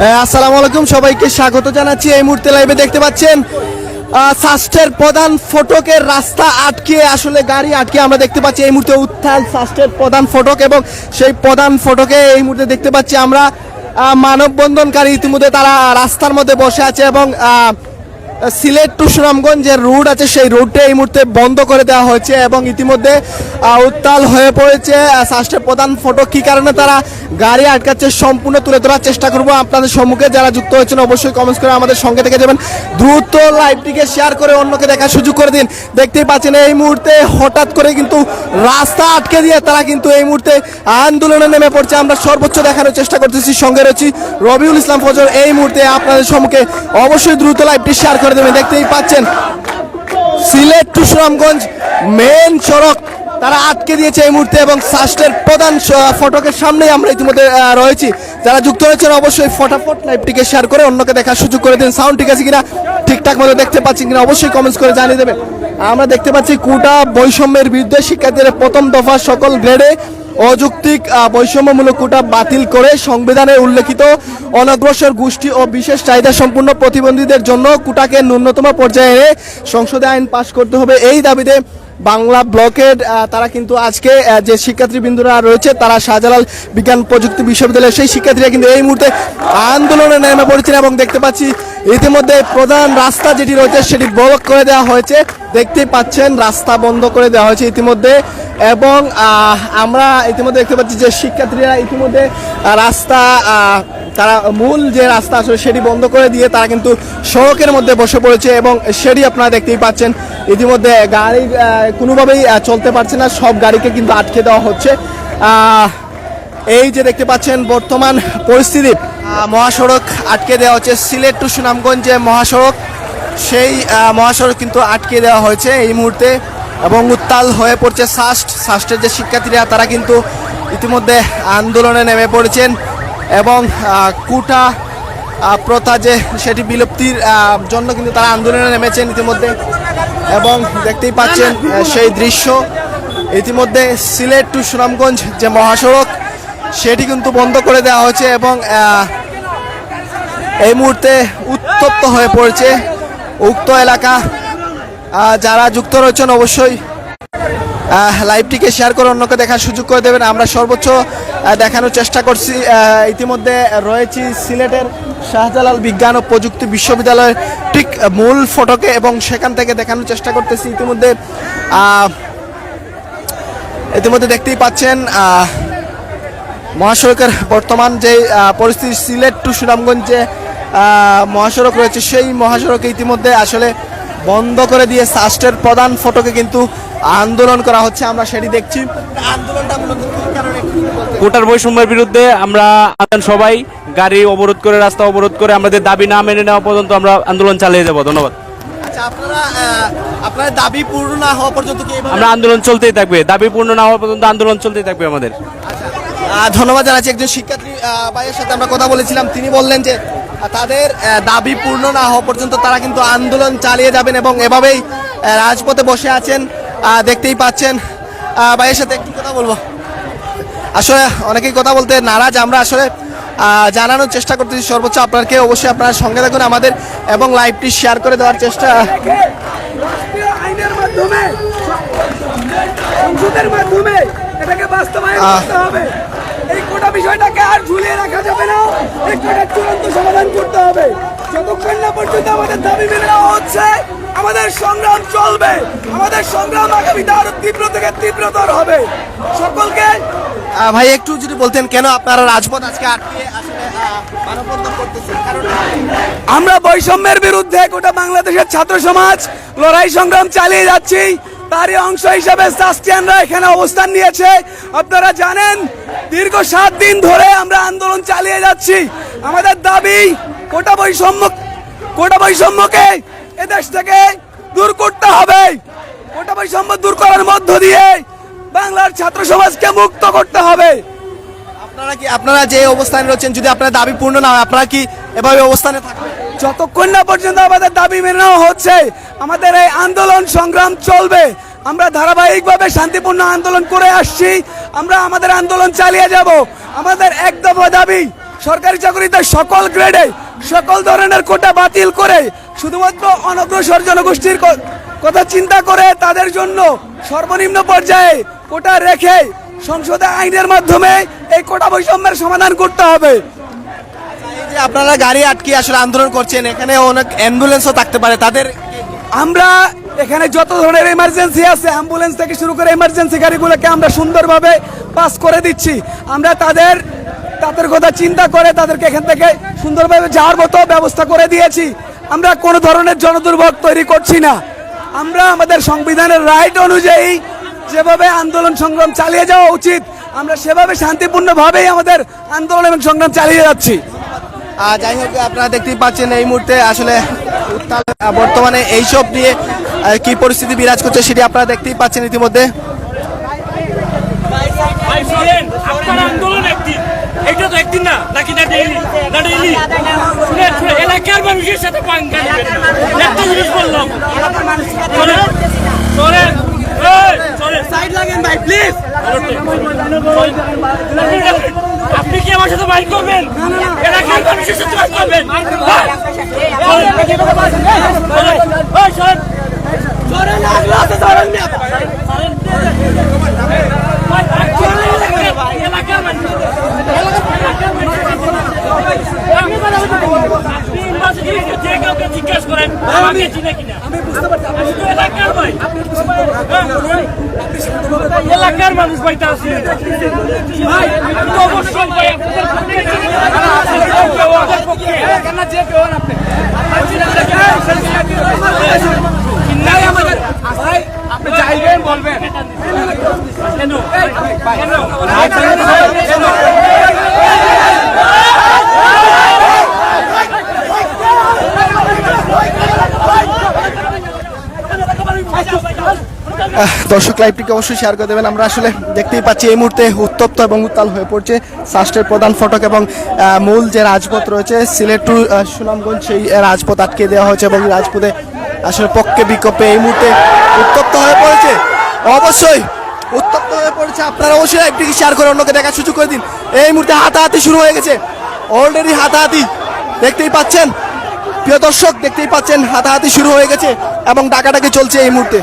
আসসালামু আলাইকুম, সবাইকে স্বাগত জানাচ্ছি। এই মুহূর্তে লাইভে দেখতে পাচ্ছেন সাস্টের প্রধান ফটকের রাস্তা আটকে, আসলে গাড়ি আটকে আমরা দেখতে পাচ্ছি। এই মুহূর্তে উত্থান সাস্টের প্রধান ফটক এবং সেই প্রধান ফটকে এই মুহূর্তে দেখতে পাচ্ছি আমরা মানববন্ধনকারী ইতিমধ্যে তারা রাস্তার মধ্যে বসে আছে এবং সিলেট টু সুনামগঞ্জ যে রুট আছে, সেই রুটটা এই মুহূর্তে বন্ধ করে দেওয়া হয়েছে এবং ইতিমধ্যে উত্তাল হয়ে পড়েছে। সাস্টের প্রধান ফটক, কি কারণে তারা গাড়ি আটকাচ্ছে সম্পূর্ণ তুলে ধরার চেষ্টা করব আপনাদের সম্মুখে। যারা যুক্ত হয়েছেন, অবশ্যই কমেন্টস করে আমাদের সঙ্গে থেকে যাবেন। দ্রুত লাইভটিকে শেয়ার করে অন্যকে দেখার সুযোগ করে দিন। দেখতেই পাচ্ছেন, এই মুহূর্তে হঠাৎ করে কিন্তু রাস্তা আটকে দিয়ে তারা কিন্তু এই মুহূর্তে আন্দোলনে নেমে পড়ছে। আমরা সর্বোচ্চ দেখানোর চেষ্টা করতেছি, সঙ্গে রয়েছি রবিউল ইসলাম ফজর এই মুহূর্তে আপনাদের সম্মুখে অবশ্যই দ্রুত লাইভটি শেয়ার করে দেবেন দেখতেই পাচ্ছেন, সিলেট টু সুনামগঞ্জ মেন সড়ক, তারা আটকে দিয়েছে এই মুহূর্তে এবং সাস্টের প্রধান ফটকের সামনেই আমরা ইতিমধ্যে রয়েছি। যারা যুক্ত হয়েছেন অবশ্যই ফটাফট লাইভটিকে শেয়ার করে অন্যকে দেখার সুযোগ করে দিন। সাউন্ড ঠিক আছে কিনা? ঠিকঠাক মতো দেখতে পাচ্ছেন কিনা? অবশ্যই কমেন্টস করে জানিয়ে দেবেন। আমরা দেখতে পাচ্ছি কুটা বৈষম্যের বিরুদ্ধে শিক্ষার্থীদের প্রথম দফা সকল গ্রেডে অযৌক্তিক বৈষম্যমূলক কোটা বাতিল করে সংবিধানে উল্লেখিত অনগ্রসর গোষ্ঠী ও বিশেষ চাহিদা সম্পূর্ণ প্রতিবন্ধীদের জন্য কোটাকে ন্যূনতম পর্যায়ে সংসদে আইন পাশ করতে হবে। এই দাবিতে বাংলা ব্লকের তারা কিন্তু আজকে যে শিক্ষার্থীবৃন্দরা রয়েছে, তারা শাহজালাল বিজ্ঞান প্রযুক্তি বিশ্ববিদ্যালয়ের সেই শিক্ষার্থীরা কিন্তু এই মুহূর্তে আন্দোলনে নেমে পড়েছেন এবং দেখতে পাচ্ছি ইতিমধ্যে প্রধান রাস্তা যেটি রয়েছে সেটি ব্লক করে দেওয়া হয়েছে। দেখতেই পাচ্ছেন, রাস্তা বন্ধ করে দেওয়া হয়েছে ইতিমধ্যে। এবং আমরা ইতিমধ্যে দেখতে পাচ্ছি যে শিক্ষার্থীরা ইতিমধ্যে রাস্তা তারা মূল যে রাস্তা আসলে সেটি বন্ধ করে দিয়ে তারা কিন্তু সড়কের মধ্যে বসে পড়েছে এবং সেটি আপনারা দেখতেই পাচ্ছেন। ইতিমধ্যে গাড়ি কোনোভাবেই চলতে পারছে না, সব গাড়িকে কিন্তু আটকে দেওয়া হচ্ছে। এই যে দেখতে পাচ্ছেন বর্তমান পরিস্থিতি। মহাসড়ক আটকে দেওয়া হচ্ছে। সিলেট টু সুনামগঞ্জ যে মহাসড়ক, সেই মহাসড়ক কিন্তু আটকে দেওয়া হয়েছে এই মুহূর্তে এবং উত্তাল হয়ে পড়ছে সাস্ট সাস্টের যে শিক্ষার্থীরা, তারা কিন্তু ইতিমধ্যে আন্দোলনে নেমে পড়েছেন এবং কুটা প্রথা যে, সেটি বিলুপ্তির জন্য কিন্তু তারা আন্দোলনে নেমেছেন ইতিমধ্যে এবং দেখতেই পাচ্ছেন সেই দৃশ্য। ইতিমধ্যে সিলেট টু সুনামগঞ্জ যে মহাসড়ক সেটি কিন্তু বন্ধ করে দেওয়া হয়েছে এবং এই মুহূর্তে উত্তপ্ত হয়ে পড়েছে উক্ত এলাকা। যারা যুক্ত রয়েছেন অবশ্যই লাইভটিকে শেয়ার করে অন্যকে দেখার সুযোগ করে দেবেন। আমরা সর্বোচ্চ দেখানোর চেষ্টা করছি। ইতিমধ্যে রয়েছি সিলেটের শাহজালাল বিজ্ঞান ও প্রযুক্তি বিশ্ববিদ্যালয়ের ঠিক মূল ফটকে এবং সেখান থেকে দেখানোর চেষ্টা করতেছি। ইতিমধ্যে ইতিমধ্যে দেখতেই পাচ্ছেন মহাসড়কের বর্তমান যে পরিস্থিতি সিলেট টু সুনামগঞ্জ যে মহাসড়ক রয়েছে সেই মহাসড়কে ইতিমধ্যে আসলে বন্ধ করে দিয়ে সাস্টের প্রধান ফটকে কিন্তু আন্দোলন করা হচ্ছে আমরা সেটি দেখছি? কোটার বৈষম্যের বিরুদ্ধে আমরা সবাই গাড়ি অবরোধ করে রাস্তা অবরোধ করে আমাদের দাবি না মেনে নেওয়া পর্যন্ত আমরা আন্দোলন চালিয়ে যাব। ধন্যবাদ। আচ্ছা আপনারা দাবি পূর্ণ না হওয়া পর্যন্ত আমরা আন্দোলন চলতেই থাকবে। দাবি পূর্ণ না হওয়া পর্যন্ত আন্দোলন চলতেই থাকবে আমাদের। আহ, ধন্যবাদ জানাচ্ছি একজন শিক্ষার্থী ভাইয়ের সাথে আমরা কথা বলেছিলাম। তিনি বললেন যে তাদের দাবি পূর্ণ না হওয়া পর্যন্ত তারা কিন্তু আন্দোলন চালিয়ে যাবেন এবং এভাবেই রাজপথে বসে আছেন দেখতেই পাচ্ছেন। ভাইয়ের সাথে একটু কথা বলব। আসলে অনেকেই কথা বলতে নারাজ, আমরা আসলে জানানোর চেষ্টা করতেছি সর্বোচ্চ আপনাকে অবশ্যই আপনার সঙ্গে থাকুন আমাদের এবং লাইভটি শেয়ার করে দেওয়ার চেষ্টা। মাধ্যমে এটাকে বাস্তবায়ন করতে হবে এই গোটা বিষয়টাকে আর ঝুলিয়ে রাখা যাবে না। এই গোটার চূড়ান্ত সমাধান করতে হবে। যতক্ষণ না পর্যন্ত আমাদের দাবি মেনে নেওয়া হচ্ছে আমাদের সংগ্রাম চলবে। আমাদের সংগ্রাম আগামীতে আরও তীব্র থেকে তীব্রতর হবে। সকলকে ভাই একটু যদি বলতেন কেন আপনারা রাজপথ আজকে আটকে আমরা বৈষম্যের বিরুদ্ধে গোটা বাংলাদেশের ছাত্র সমাজ লড়াই সংগ্রাম চালিয়ে যাচ্ছি। তারই অংশ হিসেবে সাস্টিয়ানরা এখানে অবস্থান নিয়েছে। আপনারা জানেন দীর্ঘ সাত দিন ধরে আমরা আন্দোলন চালিয়ে যাচ্ছি। আমাদের দাবি কোটা বৈষম্য কোটা বৈষম্যকে এদেশ থেকে দূর করতে হবে। কোটা বৈষম্য দূর করার মধ্য দিয়ে বাংলার ছাত্র সমাজকে মুক্ত করতে হবে। আপনারা কি আপনারা যে অবস্থানে রয়েছেন যদি আপনার দাবি পূর্ণ না হয় আপনারা কি এভাবে অবস্থানে থাকবেন? যতক্ষণ না পর্যন্ত আমাদের দাবি মেনে নেওয়া হচ্ছে আমাদের এই আন্দোলন সংগ্রাম চলবে। আমরা ধারাবাহিকভাবে শান্তিপূর্ণ আন্দোলন করে আসছি। আমরা আমাদের আন্দোলন চালিয়ে যাব। আমাদের এক দফা দাবি, সরকারি চাকরিতে সকল গ্রেডে সকল ধরনের কোটা বাতিল করে শুধুমাত্র অনগ্রসর জনগোষ্ঠীর কথা চিন্তা করে তাদের জন্য সর্বনিম্ন পর্যায়ে কোটা রেখে সংসদে আইনের মাধ্যমে এই কোটা বৈষম্যের সমাধান করতে হবে। আপনারা গাড়ি আটকে আসলে আন্দোলন করছেন, এখানে অনেক অ্যাম্বুলেন্সও থাকতে পারে, তাদের আমরা এখানে যত ধরনের এমার্জেন্সি আছে অ্যাম্বুলেন্স থেকে শুরু করে এমার্জেন্সি গাড়িগুলোকে আমরা সুন্দরভাবে পাস করে দিচ্ছি। আমরা তাদের তাদের কথা চিন্তা করে তাদেরকে এখান থেকে সুন্দরভাবে যাওয়ার মতো ব্যবস্থা করে দিয়েছি। আমরা কোনো ধরনের জনদুর্ভোগ তৈরি করছি না। আমরা আমাদের সংবিধানের রাইট অনুযায়ী যেভাবে আন্দোলন সংগ্রাম চালিয়ে যাওয়া উচিত, আমরা সেভাবে শান্তিপূর্ণভাবেই আমাদের আন্দোলন এবং সংগ্রাম চালিয়ে যাচ্ছি। যাই হোক, আপনারা দেখতেই পাচ্ছেন এই মুহূর্তে আসলে বর্তমানে এইসব নিয়ে কি পরিস্থিতি বিরাজ করছে সেটি আপনারা দেখতেই পাচ্ছেন ইতিমধ্যে। ভাই শুনেন আপনার আন্দোলন একদিন। এটা তো একদিন না নাকি না ডেইলি? না ডেইলি? শুনেন শুনেন এলাকার মানুষের সাথে পাঙ্গা একটা জিনিস বললাম। সাইড লাগেন ভাই প্লিজ আপনি কি আমার সাথে বাইক করবেন? এলাকার মানুষের সাথে বাইক করবেন? হ্যাঁ? চলেন। চলেন। এই, চলেন। ভাই, ভাই, এলাকার মানুষ আপনি ইউনিভার্সিটি যে কাউকে জিজ্ঞেস করেন আমাকে চিনে কিনা আমি বুঝতে পারছি আমি তো এলাকার ভাই এলাকার মানুষ ভাইটা আছে ভাই আমি তো অবশ্যই ভাই আপনাদের পক্ষে আপনাদের পক্ষে যে কেউ আপনি ভাই চাইবেন বলবেন কেন কেন দর্শক লাইভটিকে অবশ্যই শেয়ার করে দেবেন। আমরা আসলে দেখতেই পাচ্ছি এই মুহূর্তে উত্তপ্ত এবং উত্তাল হয়ে পড়ছে সাস্টের প্রধান ফটক এবং মূল যে রাজপথ রয়েছে, সিলেট টু সুনামগঞ্জ, সেই রাজপথ আটকে দেওয়া হয়েছে এবং রাজপথে আসলে পক্ষে বিক্ষোভে এই মুহূর্তে উত্তপ্ত হয়ে পড়েছে। অবশ্যই উত্তপ্ত হয়ে পড়েছে। আপনারা অবশ্যই লাইভটিকে শেয়ার করে অন্যকে দেখার সুযোগ করে দিন। এই মুহূর্তে হাতাহাতি শুরু হয়ে গেছে। অলরেডি হাতাহাতি। দেখতেই পাচ্ছেন? প্রিয় দর্শক, দেখতেই পাচ্ছেন হাতাহাতি শুরু হয়ে গেছে এবং ডাকাডাকি চলছে এই মুহূর্তে।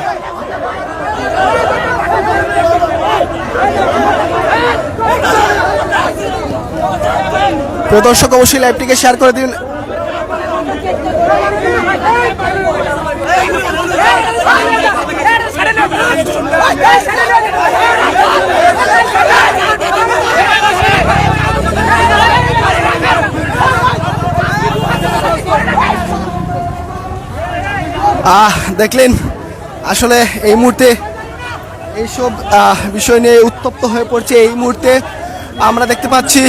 প্রিয় দর্শক, অবশ্যই লাইভটিকে শেয়ার করে দিন। আহ, দেখলেন, আসলে এই মুহূর্তে এইসব বিষয় নিয়ে উত্তপ্ত হয়ে পড়ছে। এই মুহূর্তে আমরা দেখতে পাচ্ছি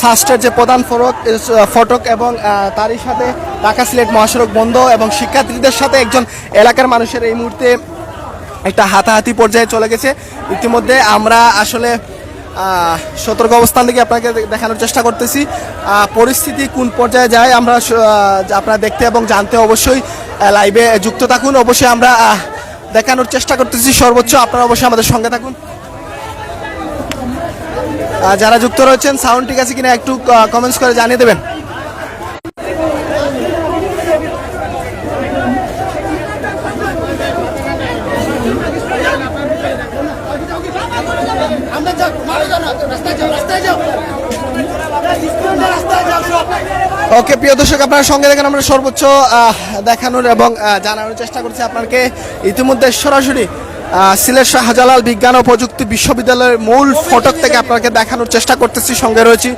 সাস্টের যে প্রধান ফটক ফটক এবং তারই সাথে ঢাকা সিলেট মহাসড়ক বন্ধ এবং শিক্ষার্থীদের সাথে একজন এলাকার মানুষের এই মুহূর্তে একটা হাতাহাতি পর্যায়ে চলে গেছে। ইতিমধ্যে আমরা আসলে সতর্ক অবস্থান থেকে আপনাকে দেখানোর চেষ্টা করতেছি। পরিস্থিতি কোন পর্যায়ে যায় আমরা আপনারা দেখতে এবং জানতে অবশ্যই লাইভে যুক্ত থাকুন। অবশ্যই আমরা দেখানোর চেষ্টা করতেছি সর্বোচ্চ। আপনারা অবশ্যই আমাদের সঙ্গে থাকুন। যারা যুক্ত রয়েছেন সাউন্ড ঠিক আছে কিনা একটু কমেন্টস করে জানিয়ে দেবেন। ওকে প্রিয় দর্শক আপনারা সঙ্গে দেখেন আমরা সর্বোচ্চ দেখানোর এবং জানানোর চেষ্টা করছি আপনাকে। ইতিমধ্যে সরাসরি সিলেট শাহজালাল বিজ্ঞান ও প্রযুক্তি বিশ্ববিদ্যালয়ের মূল ফটক থেকে আপনাকে দেখানোর চেষ্টা করতেছি। সঙ্গে রয়েছি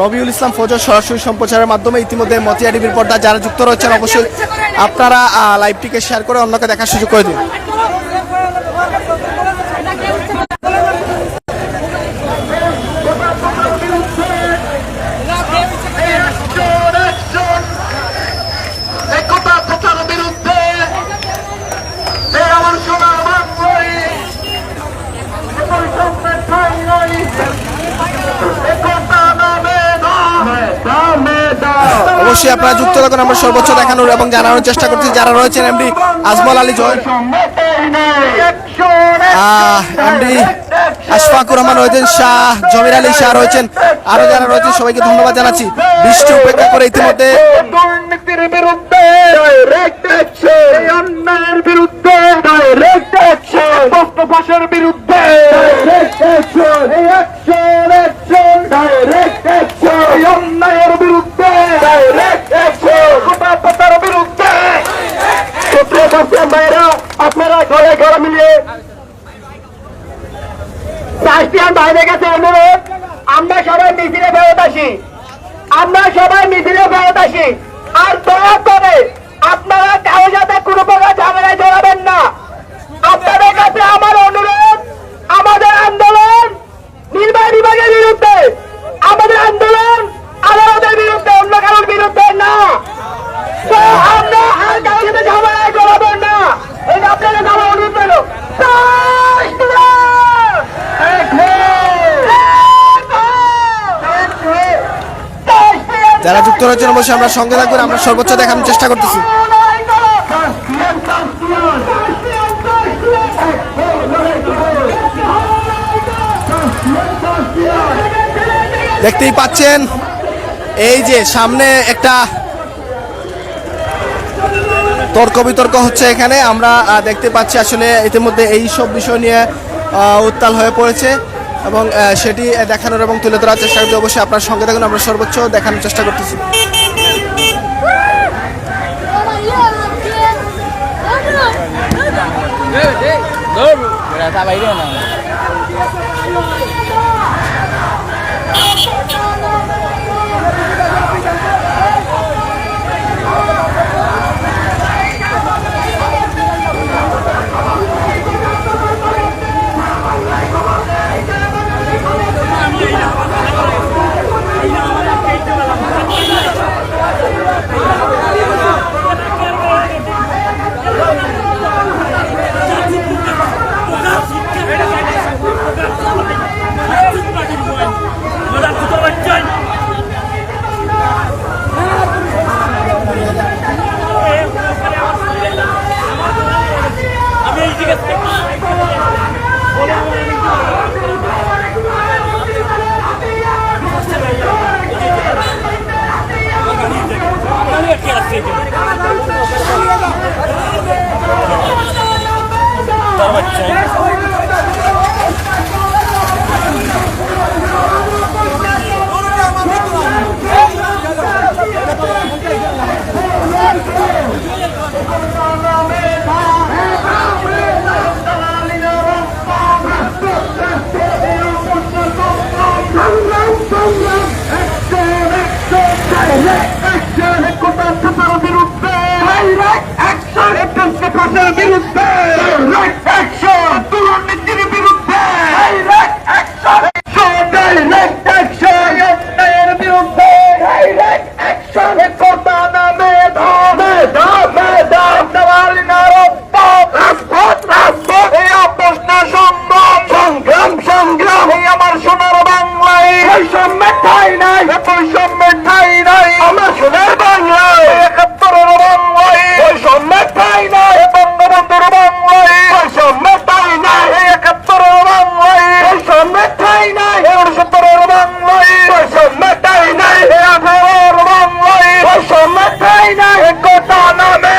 রবিউল ইসলাম ফজর সরাসরি সম্প্রচারের মাধ্যমে ইতিমধ্যে মতিয়া টিভির পর্দা যারা যুক্ত রয়েছেন, অবশ্যই আপনারা লাইভটিকে শেয়ার করে অন্যকে দেখার সুযোগ করে দিন। অবশ্যই আপনারা যুক্ত থাকুন, আমরা সর্বোচ্চ দেখানোর এবং জানানোর চেষ্টা করছি। যারা রয়েছেন, এমডি আজমল আলী জয়। এমডি আশফাকুর রহমান রয়েছেন, শাহ জমির আলী শাহ রয়েছেন। আরও যারা রয়েছেন, সবাইকে ধন্যবাদ জানাচ্ছি। বৃষ্টি উপেক্ষা করে ইতিমধ্যে বিরুদ্ধে বিরুদ্ধে আমরা সবাই মিছিলে ফেরত আসি। আর দয়া করে আপনারা কারও সাথে কোনো প্রকার ঝামেলায় জড়াবেন না আপনাদের কাছে আমার অনুরোধ আমাদের আন্দোলন নির্বাহী বিভাগের বিরুদ্ধে আমাদের আন্দোলন আদালতের বিরুদ্ধে অন্য কারোর বিরুদ্ধে না তো আমরা আর কারও সাথে ঝামেলায় জড়াবেন না এটা আপনাদের আমার অনুরোধ রইল যুক্ত রয়েছেন অবশ্যই আমরা সঙ্গে থাকবেন আমরা সর্বোচ্চ দেখানোর চেষ্টা করতেছি। দেখতেই পাচ্ছেন, এই যে সামনে একটা তর্ক বিতর্ক হচ্ছে এখানে। আমরা দেখতে পাচ্ছি আসলে ইতিমধ্যে এই সব বিষয় নিয়ে উত্তাল হয়ে পড়েছে। এবং সেটি দেখানোর এবং তুলে ধরার চেষ্টা করতে অবশ্যই আপনার সঙ্গে থাকুন আমরা সর্বোচ্চ দেখানোর চেষ্টা করতেছি আমি Panamá.